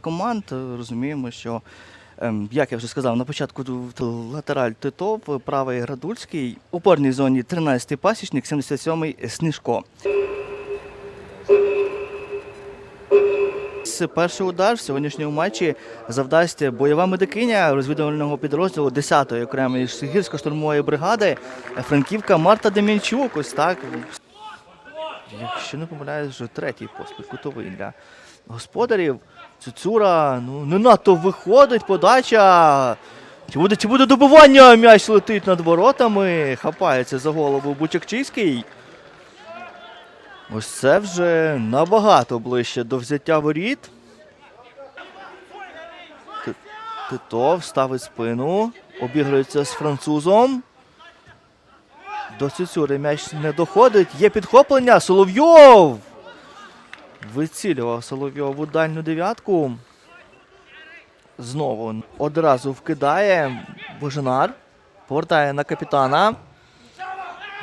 команд розуміємо, що, ем, як я вже сказав, на початку латераль Титов, правий Градульський, у опорній зоні 13-й пасічник, 77-й Сніжко. Перший удар в сьогоднішньому матчі завдасть бойова медикиня розвідувального підрозділу 10-ї окремої гірсько-штурмової бригади Франківка Марта Демінчук. Ось так. Якщо не помиляюсь, вже третій поспіль кутовий для господарів. Цуцура, ну не надто виходить, подача. Чи буде, чи буде добивання? М'яч летить над воротами. Хапається за голову Бучакчиський. Ось це вже набагато ближче до взяття воріт. Ти- Титов ставить спину, обігрується з французом. До Цюцюри м'яч не доходить. Є підхоплення. Соловйов! Вицілював Соловйов у дальню дев'ятку. Знову одразу вкидає Боженар. Повертає на капітана.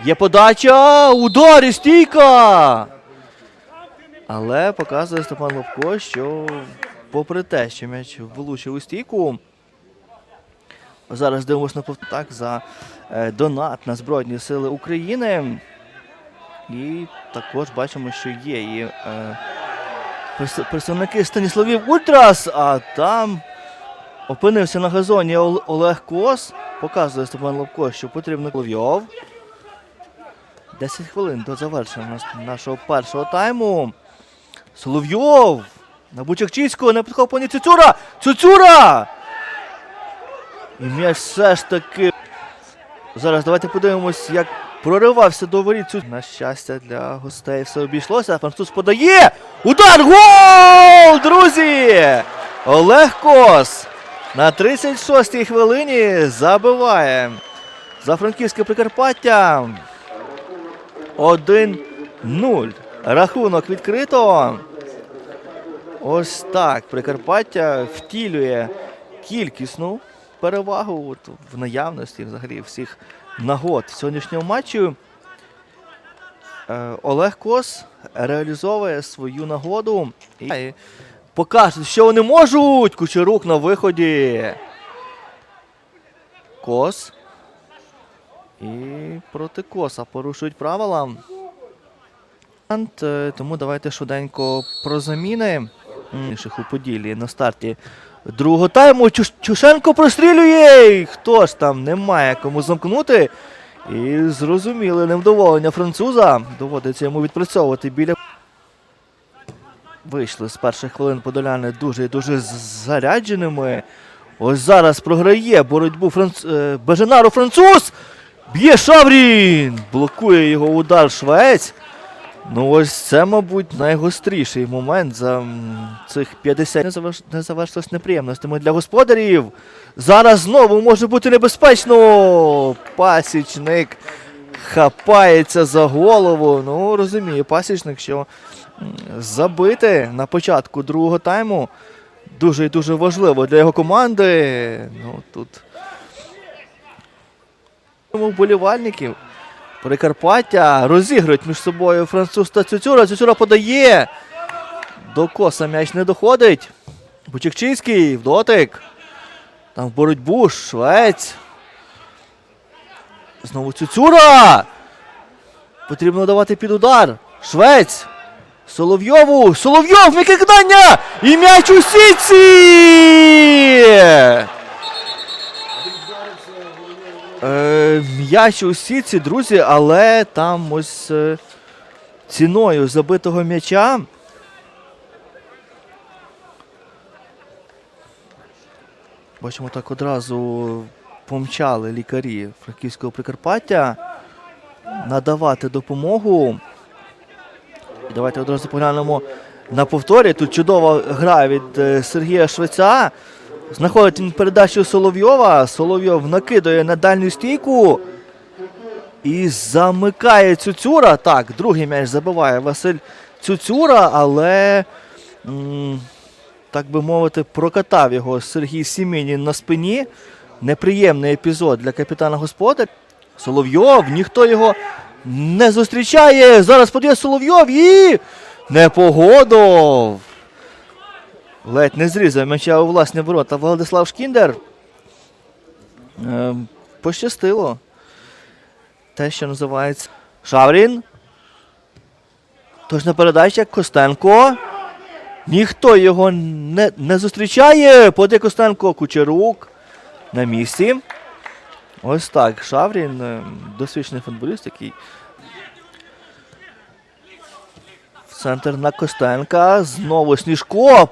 Є подача! Удар і стійка! Але показує Степан Лобко, що попри те, що м'яч влучив у стійку. Зараз дивимося на повтор- за е, донат на Збройні Сили України. І також бачимо, що є і е, представники Станіславів Ультрас, а там опинився на газоні Олег Кос. Показує Степан Лобко, що потрібно Ловйов. 10 хвилин до завершення нашого першого тайму. Соловйов! На Бучакчиського на підхопленні Цюцюра! Цюцюра! І м'яч все ж таки. Зараз давайте подивимось, як проривався до воріт. На щастя для гостей все обійшлося. Француз подає. Удар! Гол! Друзі! Олег Кос на 36-й хвилині забиває за франківське Прикарпаття. 1-0. Рахунок відкрито. Ось так. Прикарпаття втілює кількісну перевагу от, в наявності взагалі всіх нагод сьогоднішнього матчу. Е, Олег Кос реалізовує свою нагоду і покаже, що вони можуть. Кучерук на виході. Кос. І проти коса порушують правила. Е, Тому давайте швиденько про заміни. Інших у Поділлі на старті другого тайму. Чушенко прострілює! І Хто ж там немає кому замкнути? І зрозуміле невдоволення француза. Доводиться йому відпрацьовувати біля. Вийшли з перших хвилин подоляни дуже і дуже зарядженими. Ось зараз програє боротьбу франц... е, Беженару француз. Б'є Шаврін! Блокує його удар швець. Ну, ось це, мабуть, найгостріший момент за цих 50 не, заверш... не завершилось неприємностями для господарів. Зараз знову може бути небезпечно. Пасічник хапається за голову. Ну, розуміє, пасічник, що забити на початку другого тайму дуже і дуже важливо для його команди. Ну, тут вболівальників. Прикарпаття розігрують між собою француз та Цюцюра. Цюцюра подає. До коса м'яч не доходить. Бучекчинський в дотик. Там в боротьбу швець. Знову Цюцюра. Потрібно давати під удар. Швець. Соловйову. Соловйов! Яке кидання! І м'яч у сітці! Е, м'яч у сітці, друзі, але там ось е, ціною забитого м'яча. Бачимо, так одразу помчали лікарі Франківського Прикарпаття надавати допомогу. І давайте одразу поглянемо на повторі. Тут чудова гра від е, Сергія Швеця. Знаходить він передачу Соловйова. Соловйов накидає на дальню стійку. І замикає Цюцюра. Так, другий м'яч забиває Василь Цюцюра, але, так би мовити, прокатав його Сергій Сімінін на спині. Неприємний епізод для капітана господаря. Соловйов, ніхто його не зустрічає. Зараз подає Соловйов і Непогодов. Ледь не зрізав м'яча у власні ворота Владислав Шкіндер. Е, пощастило. Те, що називається Шаврін. Точна передача Костенко. Ніхто його не, не зустрічає. Поди Костенко Кучерук на місці. Ось так. Шаврін, е, досвідчений футболіст, який. Центр на Костенка. Знову Сніжко.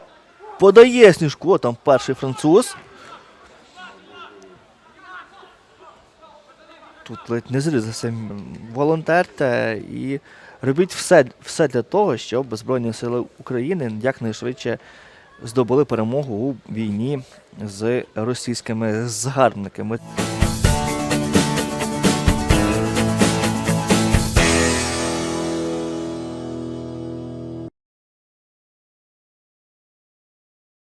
Подає Сніжко, там перший француз. Тут ледь не зрізався волонтерте і робіть все, все для того, щоб Збройні Сили України якнайшвидше здобули перемогу у війні з російськими загарбниками.